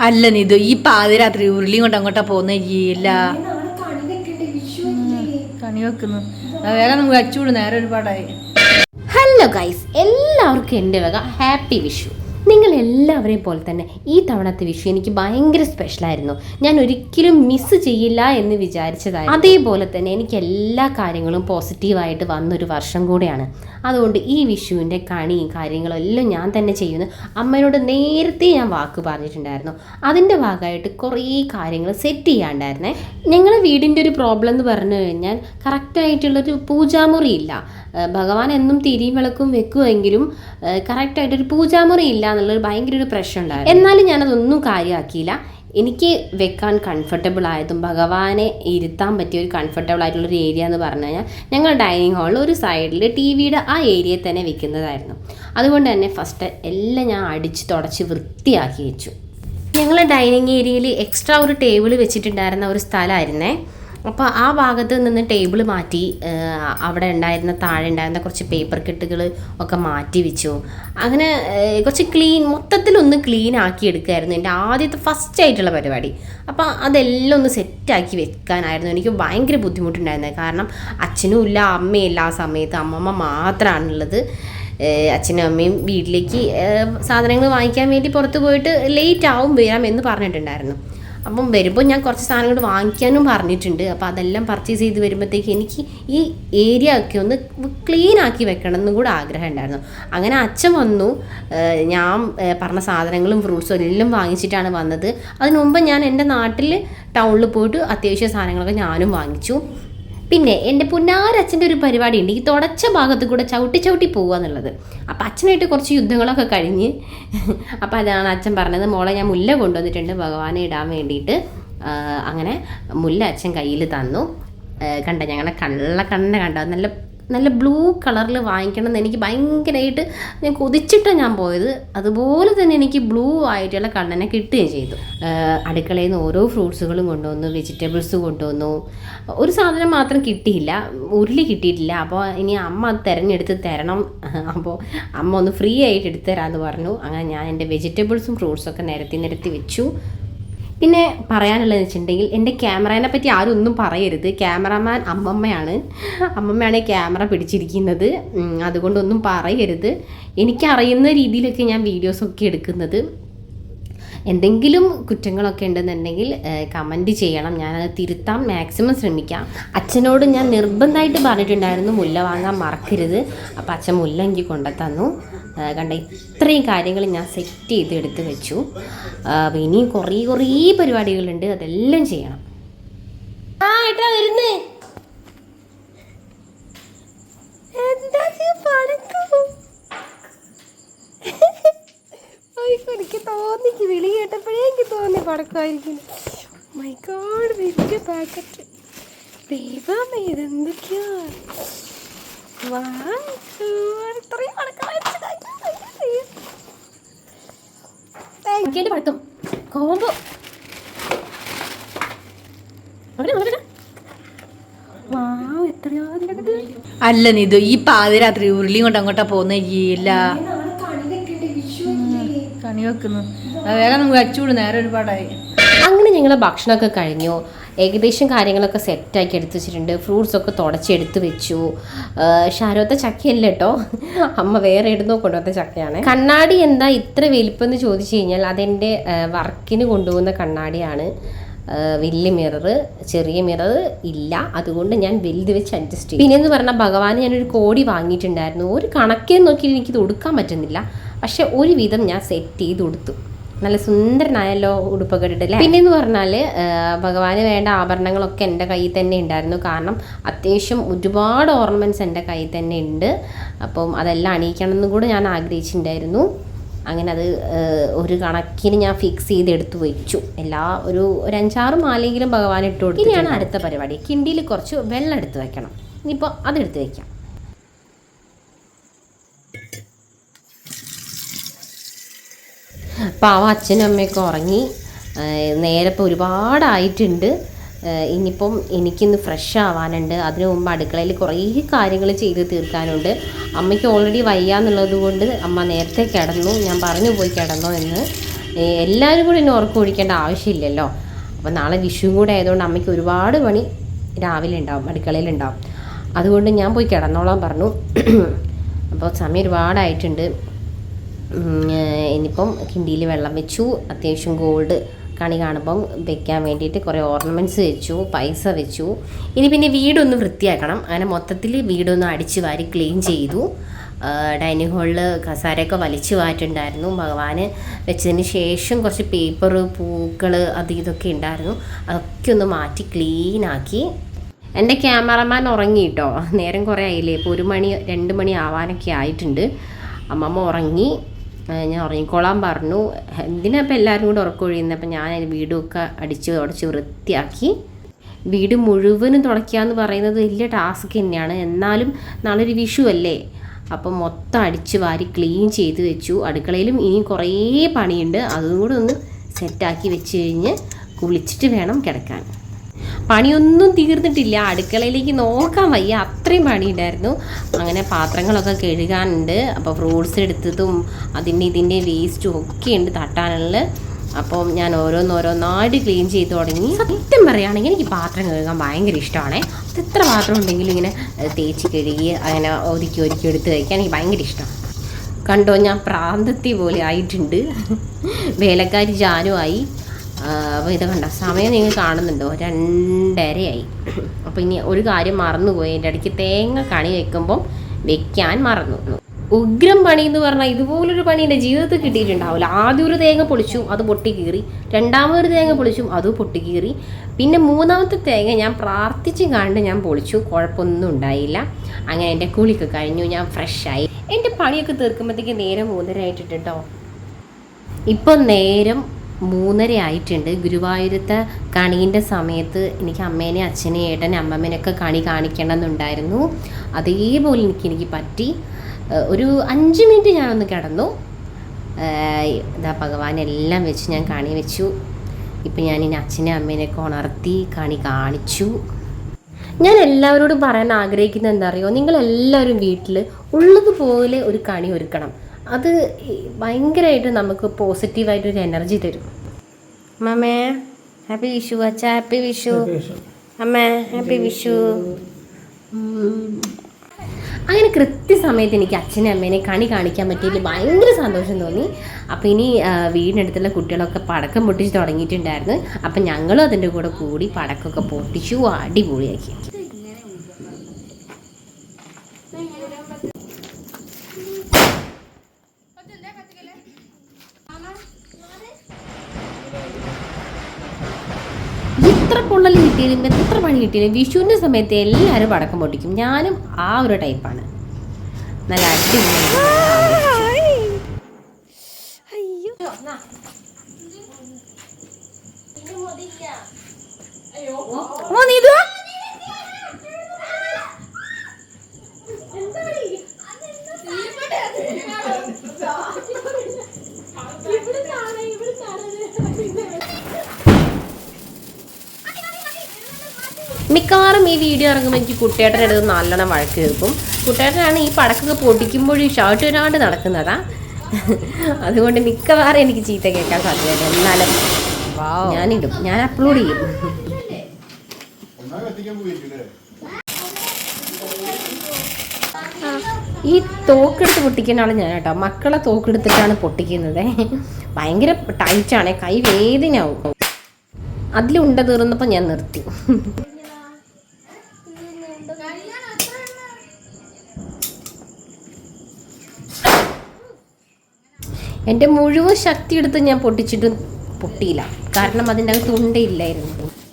അല്ല നിതു ഈ പാതിരാത്രി ഉരുളിയും കൊണ്ട് അങ്ങോട്ടാ പോകുന്ന ഇല്ല കണി വെക്കണ്ടേ വിഷു കണി വെക്കുന്നു. വേഗം നമുക്ക് വെച്ചുകൂട് നേരെ ഒരുപാടായി. ഹലോ ഗൈസ് എല്ലാവർക്കും എന്റെ വക ഹാപ്പി വിഷു നിങ്ങൾ എല്ലാവരെയും പോലെ തന്നെ ഈ തവണത്തെ വിഷു എനിക്ക് ഭയങ്കര സ്പെഷ്യലായിരുന്നു ഞാൻ ഒരിക്കലും മിസ് ചെയ്യില്ല എന്ന് വിചാരിച്ചതായി അതേപോലെ തന്നെ എനിക്ക് എല്ലാ കാര്യങ്ങളും പോസിറ്റീവായിട്ട് വന്നൊരു വർഷം കൂടെയാണ്. അതുകൊണ്ട് ഈ വിഷുവിന്റെ കണിയും കാര്യങ്ങളും എല്ലാം ഞാൻ തന്നെ ചെയ്യുന്നു അമ്മയോട് നേരത്തെ ഞാൻ വാക്ക് പറഞ്ഞിട്ടുണ്ടായിരുന്നു. അതിന്റെ ഭാഗമായിട്ട് കുറേ കാര്യങ്ങൾ സെറ്റ് ചെയ്യാണ്ടായിരുന്നേ. ഞങ്ങളുടെ വീടിന്റെ ഒരു പ്രോബ്ലം എന്ന് പറഞ്ഞു കഴിഞ്ഞാൽ കറക്റ്റായിട്ടുള്ളൊരു പൂജാമുറി ഇല്ല. ഏഹ് ഭഗവാൻ എന്നും തിരിയും വിളക്കും വെക്കുമെങ്കിലും കറക്റ്റായിട്ടൊരു പൂജാമുറി ഇല്ല എന്നുള്ളൊരു ഭയങ്കര ഒരു പ്രശ്നം ഉണ്ടായിരുന്നു. എന്നാലും ഞാനതൊന്നും കാര്യമാക്കിയില്ല. എനിക്ക് വെക്കാൻ കംഫർട്ടബിൾ ആയതും ഭഗവാനെ ഇരുത്താൻ പറ്റിയ ഒരു കംഫർട്ടബിൾ ആയിട്ടുള്ള ഒരു ഏരിയ എന്ന് പറഞ്ഞു കഴിഞ്ഞാൽ ഞങ്ങൾ ഡൈനിങ് ഹാളിൽ ഒരു സൈഡിൽ ടി വിയുടെ ആ ഏരിയയിൽ തന്നെ വെക്കുന്നതായിരുന്നു. അതുകൊണ്ട് തന്നെ ഫസ്റ്റ് എല്ലാം ഞാൻ അടിച്ച് തുടച്ച് വൃത്തിയാക്കി വെച്ചു. ഞങ്ങൾ ഡൈനിങ് ഏരിയയിൽ എക്സ്ട്രാ ഒരു ടേബിൾ വെച്ചിട്ടുണ്ടായിരുന്ന ഒരു സ്ഥലമായിരുന്നേ. അപ്പോൾ ആ ഭാഗത്ത് നിന്ന് ടേബിൾ മാറ്റി അവിടെ ഉണ്ടായിരുന്ന താഴെ ഉണ്ടായിരുന്ന കുറച്ച് പേപ്പർ കെട്ടുകൾ ഒക്കെ മാറ്റി വെച്ചു. അങ്ങനെ കുറച്ച് ക്ലീൻ മൊത്തത്തിലൊന്ന് ക്ലീൻ ആക്കി എടുക്കുമായിരുന്നു എന്റെ ആദ്യത്തെ ഫസ്റ്റ് ആയിട്ടുള്ള പരിപാടി. അപ്പോൾ അതെല്ലാം ഒന്ന് സെറ്റാക്കി വെക്കാനായിരുന്നു എനിക്ക് ഭയങ്കര ബുദ്ധിമുട്ടുണ്ടായിരുന്നത്. കാരണം അച്ഛനും ഇല്ല അമ്മയും ഇല്ല ആ സമയത്ത്. അമ്മമ്മ മാത്രമാണുള്ളത്. അച്ഛനും അമ്മയും വീട്ടിലേക്ക് സാധനങ്ങൾ വാങ്ങിക്കാൻ വേണ്ടി പുറത്ത് പോയിട്ട് ലേറ്റ് ആവും വരാം എന്ന് പറഞ്ഞിട്ടുണ്ടായിരുന്നു. അപ്പം വരുമ്പോൾ ഞാൻ കുറച്ച് സാധനങ്ങൾ വാങ്ങിക്കാനും പറഞ്ഞിട്ടുണ്ട്. അപ്പോൾ അതെല്ലാം പർച്ചേസ് ചെയ്ത് വരുമ്പോഴത്തേക്ക് എനിക്ക് ഈ ഏരിയ ഒക്കെ ഒന്ന് ക്ലീൻ ആക്കി വെക്കണം എന്നും കൂടെ ആഗ്രഹം ഉണ്ടായിരുന്നു. അങ്ങനെ അച്ഛൻ വന്നു. ഞാൻ പറഞ്ഞ സാധനങ്ങളും ഫ്രൂട്ട്സും എല്ലാം വാങ്ങിച്ചിട്ടാണ് വന്നത്. അതിനുമുമ്പ് ഞാൻ എന്റെ നാട്ടിൽ ടൗണിൽ പോയിട്ട് അത്യാവശ്യ സാധനങ്ങളൊക്കെ ഞാനും വാങ്ങിച്ചു. പിന്നെ എന്റെ പുന്നാരച്ഛന്റെ ഒരു പരിപാടി ഉണ്ട് ഈ തുടച്ച ഭാഗത്ത് കൂടെ ചവിട്ടി ചവിട്ടി പോവുക എന്നുള്ളത്. അച്ഛനായിട്ട് കുറച്ച് യുദ്ധങ്ങളൊക്കെ കഴിഞ്ഞ് അപ്പോൾ അതാണ് അച്ഛൻ പറഞ്ഞത് മോളെ ഞാൻ മുല്ല കൊണ്ടുവന്നിട്ടുണ്ട് ഭഗവാനെ ഇടാൻ വേണ്ടിയിട്ട്. അങ്ങനെ മുല്ല അച്ഛൻ കയ്യിൽ തന്നു. കണ്ട ഞങ്ങളുടെ കള്ള കണ്ണ കണ്ട നല്ല നല്ല ബ്ലൂ കളറിൽ വാങ്ങിക്കണം എന്ന് എനിക്ക് ഭയങ്കരമായിട്ട് ഞാൻ കൊതിച്ചിട്ടാണ് ഞാൻ പോയത്. അതുപോലെ തന്നെ എനിക്ക് ബ്ലൂ ആയിട്ടുള്ള കണ്ണനെ കിട്ടുകയും ചെയ്തു. അടുക്കളയിൽ നിന്ന് ഓരോ ഫ്രൂട്ട്സുകളും കൊണ്ടുവന്നു വെജിറ്റബിൾസ് കൊണ്ടുവന്നു. ഒരു സാധനം മാത്രം കിട്ടിയില്ല ഉരുളി കിട്ടിയിട്ടില്ല. അപ്പോൾ ഇനി അമ്മ അത് തിരഞ്ഞെടുത്ത് തരണം. അപ്പോൾ അമ്മ ഒന്ന് ഫ്രീ ആയിട്ട് എടുത്തു തരാമെന്ന് പറഞ്ഞു. അങ്ങനെ ഞാൻ എന്റെ വെജിറ്റബിൾസും ഫ്രൂട്ട്സും ഒക്കെ നിരത്തി നിരത്തി വെച്ചു. പിന്നെ പറയാനുള്ളത് വെച്ചിട്ടുണ്ടെങ്കിൽ എന്റെ ക്യാമറേനെ പറ്റി ആരും ഒന്നും പറയരുത്. ക്യാമറമാൻ അമ്മമ്മയാണ്. അമ്മമ്മയാണ് ക്യാമറ പിടിച്ചിരിക്കുന്നത്. അതുകൊണ്ടൊന്നും പറയരുത്. എനിക്കറിയുന്ന രീതിയിലൊക്കെ ഞാൻ വീഡിയോസൊക്കെ എടുക്കുന്നത്. എന്തെങ്കിലും കുറ്റങ്ങളൊക്കെ ഉണ്ടെന്നുണ്ടെങ്കിൽ കമന്റ് ചെയ്യണം. ഞാനത് തിരുത്താൻ മാക്സിമം ശ്രമിക്കാം. അച്ഛനോട് ഞാൻ നിർബന്ധമായിട്ട് പറഞ്ഞിട്ടുണ്ടായിരുന്നു മുല്ല വാങ്ങാൻ മറക്കരുത്. അപ്പോൾ അച്ഛൻ മുല്ല എനിക്ക് കൊണ്ടുതന്നു ആ, കണ്ട ഇത്രയും കാര്യങ്ങൾ ഞാൻ സെറ്റ് ചെയ്ത് എടുത്ത് വെച്ചു. ഇനിയും കുറേ കുറേ പരിപാടികളുണ്ട് അതെല്ലാം ചെയ്യണം. ആ ഏട്ടാ വരുന്നേ. എന്താ എനിക്ക് തോന്നിക്ക് വിളി കേട്ടപ്പോഴേ എനിക്ക് തോന്നി പടക്കമായിരിക്കും. മൈ ഗോഡ് വലിയ പാക്കറ്റ് ദൈവമേ ഇതെന്തൊക്കെയാ? ഇത്രയും പടക്കം. പടക്കം. കോമ്പോ അല്ല നിതു ഈ പാതിരാത്രി ഉരുളിയും കൊണ്ട് അങ്ങോട്ടാ പോകുന്ന ഇല്ല. കണി വെക്കുന്നു. വേഗം നമുക്ക് അച്ചുകൂടി നേരെ ഒരുപാടായി. അങ്ങനെ ഞങ്ങളെ ഭക്ഷണമൊക്കെ കഴിഞ്ഞു. ഏകദേശം കാര്യങ്ങളൊക്കെ സെറ്റാക്കി എടുത്തു വെച്ചിട്ടുണ്ട്. ഫ്രൂട്ട്സൊക്കെ തുടച്ചെടുത്ത് വെച്ചു. ഷാരോത്തെ ചക്കയല്ല കേട്ടോ അമ്മ വേറെ ഇടുന്നോ കൊണ്ടുവന്ന ചക്കയാണ്. കണ്ണാടി എന്താ ഇത്ര വലിപ്പം എന്ന് ചോദിച്ചു കഴിഞ്ഞാൽ അതെന്റെ വർക്കിന് കൊണ്ടുപോകുന്ന കണ്ണാടിയാണ്. വലിയ മിറർ ചെറിയ മിറർ ഇല്ല. അതുകൊണ്ട് ഞാൻ വലുത് വെച്ച് അഡ്ജസ്റ്റ് ചെയ്യും പിന്നെന്ന് പറഞ്ഞാൽ ഭഗവാന് ഞാനൊരു കോടി വാങ്ങിയിട്ടുണ്ടായിരുന്നു. ഒരു കണക്കേ നോക്കി എനിക്കിത് ഉടുക്കാൻ പറ്റുന്നില്ല. പക്ഷെ ഒരുവിധം ഞാൻ സെറ്റ് ചെയ്ത് ഉടുത്തു. നല്ല സുന്ദരനായല്ലോ ഉടുപ്പൊക്കെ ഇട്ടിട്ടില്ലേ പിന്നെന്ന് പറഞ്ഞാൽ ഭഗവാന് വേണ്ട ആഭരണങ്ങളൊക്കെ എന്റെ കയ്യിൽ തന്നെ ഉണ്ടായിരുന്നു. കാരണം അത്യാവശ്യം ഒരുപാട് ഓർണമെന്റ്സ് എന്റെ കയ്യിൽ തന്നെ ഉണ്ട്. അപ്പം അതെല്ലാം അണിയിക്കണം എന്നും കൂടെ ഞാൻ ആഗ്രഹിച്ചിട്ടുണ്ടായിരുന്നു. അങ്ങനെ അത് ഒരു കണക്കിന് ഞാൻ ഫിക്സ് ചെയ്ത് എടുത്തു വെച്ചു. എല്ലാ ഒരു ഒരു അഞ്ചാറ് മാലയെങ്കിലും ഭഗവാൻ ഇട്ട് കൊടുത്തു ഇനിയാണ് അടുത്ത പരിപാടി. കിണ്ടിയിൽ കുറച്ച് വെള്ളം എടുത്ത് വെക്കണം. ഇനിയിപ്പോൾ അതെടുത്ത് വെക്കാം. പാവം അച്ഛനും അമ്മയൊക്കെ ഉറങ്ങി. നേരെ ഇപ്പോൾ ഒരുപാടായിട്ടുണ്ട്. ഇനിയിപ്പം എനിക്കിന്ന് ഫ്രഷ് ആവാനുണ്ട്. അതിനു മുമ്പ് അടുക്കളയിൽ കുറേ കാര്യങ്ങൾ ചെയ്ത് തീർക്കാനുണ്ട്. അമ്മയ്ക്ക് ഓൾറെഡി വയ്യാന്നുള്ളത് കൊണ്ട് അമ്മ നേരത്തെ കിടന്നു. ഞാൻ പറഞ്ഞു പോയി കിടന്നു എന്ന്. എല്ലാവരും കൂടി എന്നെ ഉറക്കം ഒഴിക്കേണ്ട ആവശ്യമില്ലല്ലോ. അപ്പോൾ നാളെ വിഷുവും കൂടെ ആയതുകൊണ്ട് അമ്മയ്ക്ക് ഒരുപാട് പണി രാവിലെ ഉണ്ടാവും അടുക്കളയിൽ ഉണ്ടാവും. അതുകൊണ്ട് ഞാൻ പോയി കിടന്നോളാൻ പറഞ്ഞു. അപ്പോൾ സമയം ഒരുപാടായിട്ടുണ്ട്. ഇനിയിപ്പം കിണ്ടിയിൽ വെള്ളം വെച്ചു. അത്യാവശ്യം ഗോൾഡ് കണി കാണുമ്പം വെക്കാൻ വേണ്ടിയിട്ട് കുറേ ഓർണമെന്റ്സ് വെച്ചു പൈസ വെച്ചു. ഇനി പിന്നെ വീടൊന്ന് വൃത്തിയാക്കണം. അങ്ങനെ മൊത്തത്തിൽ വീടൊന്ന് അടിച്ചു വാരി ക്ലീൻ ചെയ്തു. ഡൈനിങ് ഹാളിൽ കസാരയൊക്കെ വലിച്ചു വാറ്റുണ്ടായിരുന്നു ഭഗവാന് വെച്ചതിന് ശേഷം കുറച്ച് പേപ്പർ പൂക്കൾ അത് ഇതൊക്കെ ഉണ്ടായിരുന്നു. അതൊക്കെ ഒന്ന് മാറ്റി ക്ലീനാക്കി എന്റെ ക്യാമറമാൻ ഉറങ്ങി കേട്ടോ നേരം കുറേ ആയില്ലേ? ഇപ്പോൾ ഒരു മണി രണ്ട് മണി ആവാനൊക്കെ ആയിട്ടുണ്ട്. അമ്മമ്മ ഉറങ്ങി. ഞാൻ ഉറങ്ങിക്കോളാൻ പറഞ്ഞു. എന്തിനാ ഇപ്പം എല്ലാവരും കൂടെ ഉറക്കൊഴിയുന്നത് അപ്പം ഞാൻ അതിന് വീടുമൊക്കെ അടിച്ച് തുടച്ച് വൃത്തിയാക്കി. വീട് മുഴുവനും തുടയ്ക്കുക എന്ന് പറയുന്നത് വലിയ ടാസ്ക് തന്നെയാണ്. എന്നാലും നാളെ ഒരു വിഷു അല്ലേ? അപ്പം മൊത്തം അടിച്ച് വാരി ക്ലീൻ ചെയ്ത് വെച്ചു. അടുക്കളയിലും ഇനിയും കുറേ പണിയുണ്ട്. അതും കൂടെ ഒന്ന് സെറ്റാക്കി വെച്ച് കഴിഞ്ഞ് കുളിച്ചിട്ട് വേണം കിടക്കാൻ. പണിയൊന്നും തീർന്നിട്ടില്ല. അടുക്കളയിലേക്ക് നോക്കാൻ വയ്യ. അത്രയും പണിയുണ്ടായിരുന്നു. അങ്ങനെ പാത്രങ്ങളൊക്കെ കഴുകാനുണ്ട്. അപ്പോൾ ഫ്രൂട്ട്സ് എടുത്തതും അതിന്റെ ഇതിന്റെ വേസ്റ്റും ഒക്കെ ഉണ്ട് തട്ടാനുള്ള അപ്പം ഞാൻ ഓരോന്നോരോന്നായിട്ട് ക്ലീൻ ചെയ്ത് തുടങ്ങി. സത്യം പറയുകയാണെങ്കിൽ എനിക്ക് പാത്രം കഴുകാൻ ഭയങ്കര ഇഷ്ടമാണ്. അത് എത്ര പാത്രം ഉണ്ടെങ്കിലും ഇങ്ങനെ തേച്ച് കഴുകി അങ്ങനെ ഒതുക്കി ഒതുക്കി എടുത്ത് കഴിക്കാൻ എനിക്ക് ഭയങ്കര ഇഷ്ടമാണ്. കണ്ടോ ഞാൻ പ്രാന്തത്തി പോലെ ആയിട്ടുണ്ട്. വേലക്കാരി ജാനുമായി അപ്പോൾ ഇത് കണ്ട സമയം നിങ്ങൾ കാണുന്നുണ്ടോ? രണ്ടരയായി. അപ്പോൾ ഇനി ഒരു കാര്യം മറന്നുപോയി. എന്റെ ഇടയ്ക്ക് തേങ്ങ കണി വെക്കുമ്പം വെക്കാൻ മറന്നു. ഉഗ്രം പണി എന്ന് പറഞ്ഞാൽ ഇതുപോലൊരു പണി എന്റെ ജീവിതത്തിൽ കിട്ടിയിട്ടുണ്ടാവില്ല. ആദ്യം ഒരു തേങ്ങ പൊളിച്ചു അത് പൊട്ടി കീറി. രണ്ടാമതൊരു തേങ്ങ പൊളിച്ചു അത് പൊട്ടി കീറി. പിന്നെ മൂന്നാമത്തെ തേങ്ങ ഞാൻ പ്രാർത്ഥിച്ച് കണ്ട് ഞാൻ പൊളിച്ചു. കുഴപ്പമൊന്നും ഉണ്ടായില്ല. അങ്ങനെ എന്റെ കുളിക്ക് കഴിഞ്ഞു ഞാൻ ഫ്രഷായി എന്റെ പണിയൊക്കെ തീർക്കുമ്പോഴത്തേക്ക് നേരം മൂന്നര ആയിട്ടുണ്ട് കേട്ടോ ഇപ്പം നേരം മൂന്നര ആയിട്ടുണ്ട് ഗുരുവായൂരത്തെ കണീന്റെ സമയത്ത് എനിക്ക് അമ്മേനെ അച്ഛനെ ഏട്ടനെ അമ്മമ്മേനൊക്കെ കണി കാണിക്കണമെന്നുണ്ടായിരുന്നു. അതേപോലെ എനിക്ക് എനിക്ക് പറ്റി. ഒരു അഞ്ച് മിനിറ്റ് ഞാനൊന്ന് കിടന്നു. ഇതാ ഭഗവാൻ എല്ലാം വെച്ച് ഞാൻ കണി വെച്ചു. ഇപ്പം ഞാൻ ഇനി അച്ഛനെ അമ്മേനെയൊക്കെ ഉണർത്തി കണി കാണിച്ചു. ഞാൻ എല്ലാവരോടും പറയാൻ ആഗ്രഹിക്കുന്നത് എന്താ അറിയോ നിങ്ങളെല്ലാവരും വീട്ടിൽ ഉള്ളതുപോലെ ഒരു കണി ഒരുക്കണം. അത് ഭയങ്കരമായിട്ട് നമുക്ക് പോസിറ്റീവായിട്ടൊരു എനർജി തരും. മമ്മേ ഹാപ്പി വിഷു അച്ഛ ഹാപ്പി വിഷു അമ്മ ഹാപ്പി വിഷു. അങ്ങനെ കൃത്യസമയത്ത് എനിക്ക് അച്ഛനും അമ്മേനെ കണി കാണിക്കാൻ പറ്റിയതിൽ ഭയങ്കര സന്തോഷം തോന്നി. അപ്പോൾ ഇനി വീടിനടുത്തുള്ള കുട്ടികളൊക്കെ പടക്കം പൊട്ടിച്ച് തുടങ്ങിയിട്ടുണ്ടായിരുന്നു. അപ്പം ഞങ്ങളും അതിന്റെ കൂടെ കൂടി പടക്കമൊക്കെ പൊട്ടിച്ചു അടിപൊളിയാക്കി. എത്ര പൊള്ളൽ കിട്ടിയാലും എത്ര പണി കിട്ടിയാലും വിഷുവിന്റെ സമയത്ത് എല്ലാവരും പടക്കം പൊട്ടിക്കും ഞാനും ആ ഒരു ടൈപ്പാണ് നല്ല അടിപൊളി മിക്കവാറും ഈ വീഡിയോ ഇറങ്ങുമ്പോൾ എനിക്ക് കുട്ടേട്ടന്റെ അടുത്ത് നല്ലോണം വഴക്ക് കേൾക്കും. കുട്ടേട്ടനാണ് ഈ പടക്കൊക്കെ പൊട്ടിക്കുമ്പോഴും ഷർട്ട് ഇടാണ്ട് നടക്കുന്നതാ. അതുകൊണ്ട് മിക്കവാറും എനിക്ക് ചീത്ത കേൾക്കാൻ സാധ്യതയുണ്ട്. എന്നാലും ഞാനിടും. ഞാൻ അപ്ലോഡ് ചെയ്യും. ഈ തോക്കെടുത്ത് പൊട്ടിക്കുന്ന ആൾ ഞാൻ കേട്ടോ. മക്കളെ തോക്കെടുത്തിട്ടാണ് പൊട്ടിക്കുന്നത്. ഭയങ്കര ടൈറ്റാണ്. കൈ വേദനയാവും. അതിലുണ്ട തീർന്നപ്പോൾ ഞാൻ നിർത്തി. എന്റെ മുഴുവൻ ശക്തി എടുത്ത് ഞാൻ പൊട്ടിച്ചിട്ടും പൊട്ടിയില്ല. കാരണം അതിന്റെ അകത്ത് ഉണ്ടയില്ലായിരുന്നു.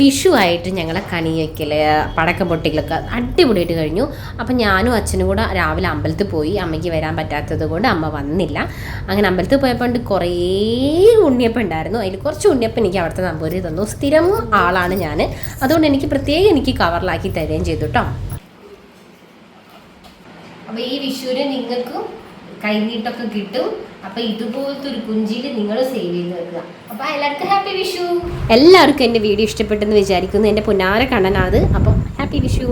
വിഷു ആയിട്ട് ഞങ്ങളെ കണി വയ്ക്കൽ പടക്കം പൊട്ടിക്കലൊക്കെ അടിപൊളിയായിട്ട് കഴിഞ്ഞു. അപ്പം ഞാനും അച്ഛനും കൂടെ രാവിലെ അമ്പലത്തിൽ പോയി. അമ്മയ്ക്ക് വരാൻ പറ്റാത്തത് കൊണ്ട് അമ്മ വന്നില്ല. അങ്ങനെ അമ്പലത്തിൽ പോയപ്പോൾ കുറേ ഉണ്ണിയപ്പം ഉണ്ടായിരുന്നു. അതിൽ കുറച്ച് ഉണ്ണിയപ്പം എനിക്ക് അവിടുത്തെ നമ്പൂരി തന്നു. സ്ഥിരം ആളാണ് ഞാൻ അതുകൊണ്ട് എനിക്ക് പ്രത്യേകം എനിക്ക് കവറിലാക്കി തരുകയും ചെയ്തു കേട്ടോ. അപ്പോൾ ഈ വിഷുവിന് നിങ്ങൾക്കും കൈനീട്ടൊക്കെ കിട്ടും. അപ്പൊ ഇതുപോലത്തെ ഒരു കുഞ്ചിയിൽ നിങ്ങൾ സേവ് ചെയ്ത് വെക്കുക. അപ്പൊ എല്ലാവർക്കും ഹാപ്പി വിഷു. എല്ലാവർക്കും എന്റെ വീഡിയോ ഇഷ്ടപ്പെട്ടെന്ന് വിചാരിക്കുന്നു. എന്റെ പുന്നാര കണ്ണനാത് അപ്പം ഹാപ്പി വിഷു.